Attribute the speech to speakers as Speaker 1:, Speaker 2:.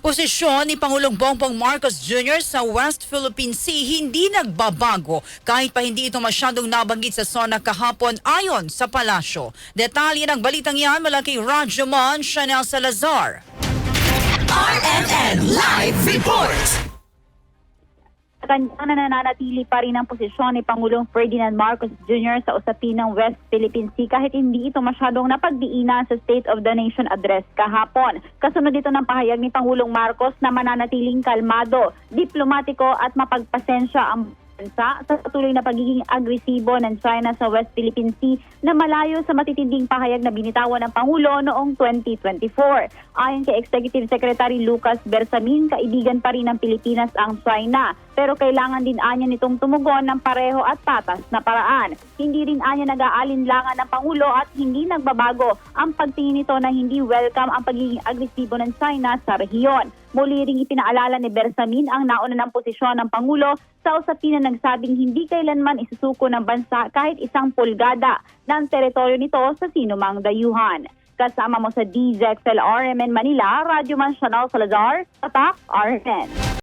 Speaker 1: Posisyon ni Pangulong Bongbong Marcos Jr. sa West Philippine Sea hindi nagbabago kahit pa hindi ito masyadong nabanggit sa SONA kahapon ayon sa palasyo. Detalye ng balitang yan mula kay Rajuman Chanel Salazar.
Speaker 2: RMN Live Report!
Speaker 3: Kanya na nananatili pa rin ang posisyon ni Pangulong Ferdinand Marcos Jr. sa usapin ng West Philippine Sea kahit hindi ito masyadong napagdiinan sa State of the Nation address kahapon. Kasunod ito ng pahayag ni Pangulong Marcos na mananatiling kalmado, diplomatiko at mapagpasensya ang bansa sa patuloy na pagiging agresibo ng China sa West Philippine Sea na malayo sa matitinding pahayag na binitawan ng Pangulo noong 2024. Ayon kay Executive Secretary Lucas Bersamin, kaibigan pa rin ng Pilipinas ang China pero kailangan din anya nitong tumugon ng pareho at patas na paraan. Hindi rin anya nag-aalinlangan ng Pangulo at hindi nagbabago ang pagtingin nito na hindi welcome ang pagiging agresibo ng China sa rehiyon. Muli ring ipinaalala ni Bersamin ang nauna ng posisyon ng Pangulo sa usapin na nagsabing hindi kailanman isusuko ng bansa kahit isang pulgada ng teritoryo nito sa sinumang dayuhan. Kasama mo sa DZXL RMN Manila, Radyo Man Chanel Salazar, Tatak RMN.